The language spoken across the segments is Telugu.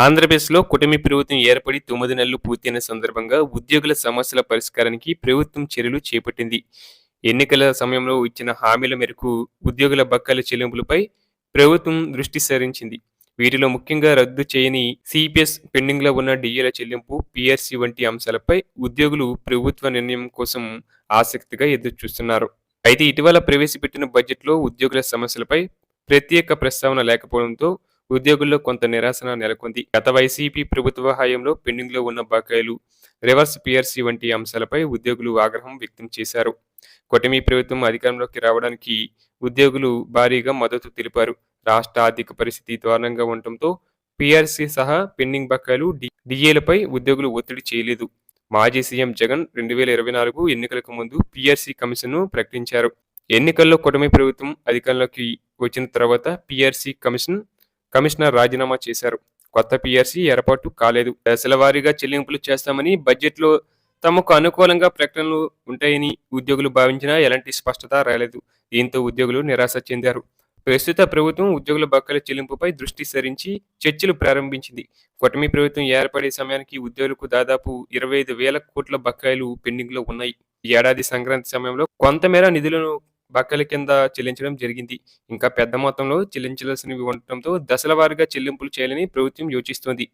ఆంధ్రప్రదేశ్లో కూటమి ప్రభుత్వం ఏర్పడి తొమ్మిది నెలలు పూర్తయిన సందర్భంగా ఉద్యోగుల సమస్యల పరిష్కారానికి ప్రభుత్వం చర్యలు చేపట్టింది. ఎన్నికల సమయంలో ఇచ్చిన హామీల మేరకు ఉద్యోగుల బక్కల చెల్లింపులపై ప్రభుత్వం దృష్టి సారించింది. వీటిలో ముఖ్యంగా రద్దు చేయని సిపిఎస్ పెండింగ్లో ఉన్న డిఏల చెల్లింపు పిఆర్సి వంటి అంశాలపై ఉద్యోగులు ప్రభుత్వ నిర్ణయం కోసం ఆసక్తిగా ఎదురుచూస్తున్నారు. అయితే ఇటీవల ప్రవేశపెట్టిన బడ్జెట్లో ఉద్యోగుల సమస్యలపై ప్రత్యేక ప్రస్తావన లేకపోవడంతో ఉద్యోగుల్లో కొంత నిరాశన నెలకొంది. గత వైసీపీ ప్రభుత్వ హయాంలో పెండింగ్లో ఉన్న బకాయిలు రివర్స్ పిఆర్సీ వంటి అంశాలపై ఉద్యోగులు ఆగ్రహం వ్యక్తం చేశారు. కూటమి ప్రభుత్వం అధికారంలోకి రావడానికి ఉద్యోగులు భారీగా మద్దతు తెలిపారు. రాష్ట్ర ఆర్థిక పరిస్థితి దారుణంగా ఉండటంతో పిఆర్సీ సహా పెండింగ్ బకాయిలు డి- డిఏలపై ఉద్యోగులు ఒత్తిడి చేయలేదు. మాజీ సీఎం జగన్ రెండు వేల ఇరవై నాలుగు ఎన్నికలకు ముందు పిఆర్సీ కమిషన్ను ప్రకటించారు. ఎన్నికల్లో కూటమి ప్రభుత్వం అధికారంలోకి వచ్చిన తర్వాత పిఆర్సీ కమిషన్ కమిషనర్ రాజీనామా చేశారు. కొత్త పిఆర్సీ ఏర్పాటు కాలేదు. దశల వారీగా చెల్లింపులు చేస్తామని బడ్జెట్లో తమకు అనుకూలంగా ప్రకటనలు ఉంటాయని ఉద్యోగులు భావించినా ఎలాంటి స్పష్టత రాలేదు. దీంతో ఉద్యోగులు నిరాశ చెందారు. ప్రస్తుత ప్రభుత్వం ఉద్యోగుల బకాయిల చెల్లింపుపై దృష్టి సరించి చర్చలు ప్రారంభించింది. కూటమి ప్రభుత్వం ఏర్పడే సమయానికి ఉద్యోగులకు దాదాపు ఇరవై ఐదు వేల కోట్ల బకాయిలు పెండింగ్లో ఉన్నాయి. ఈ ఏడాది సంక్రాంతి సమయంలో కొంతమేర నిధులను బకాయిల కింద చెల్లించడం జరిగింది. ఇంకా పెద్ద మొత్తంలో చెల్లించాల్సినవి ఉండటంతో దశల వారీగా చెల్లింపులు చేయాలని ప్రభుత్వం యోచిస్తోంది.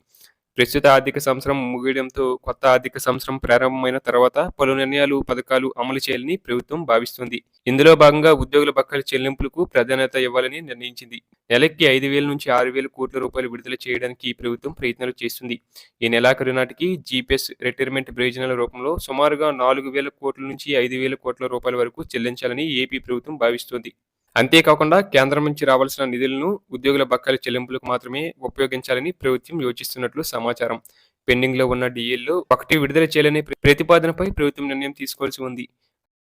ప్రస్తుత ఆర్థిక సంవత్సరం ముగియడంతో కొత్త ఆర్థిక సంవత్సరం ప్రారంభమైన తర్వాత పలు నిర్ణయాలు పథకాలు అమలు చేయాలని ప్రభుత్వం భావిస్తుంది. ఇందులో భాగంగా ఉద్యోగుల బకాయిల చెల్లింపులకు ప్రాధాన్యత ఇవ్వాలని నిర్ణయించింది. నెలకి ఐదు వేల నుంచి ఆరు వేల కోట్ల రూపాయలు విడుదల చేయడానికి ప్రభుత్వం ప్రయత్నాలు చేస్తుంది. ఈ నెలాఖరు నాటికి జీపీఎస్ రిటైర్మెంట్ ప్రయోజనాల రూపంలో సుమారుగా నాలుగు వేల కోట్ల నుంచి ఐదు వేల కోట్ల రూపాయల వరకు చెల్లించాలని ఏపీ ప్రభుత్వం భావిస్తోంది. అంతేకాకుండా కేంద్రం నుంచి రావాల్సిన నిధులను ఉద్యోగుల బకాయిల చెల్లింపులకు మాత్రమే ఉపయోగించాలని ప్రభుత్వం యోచిస్తున్నట్లు సమాచారం. పెండింగ్లో ఉన్న డిఏల్లో ఒకటి విడుదల చేయాలనే ప్రతిపాదనపై ప్రభుత్వం నిర్ణయం తీసుకోవాల్సి ఉంది.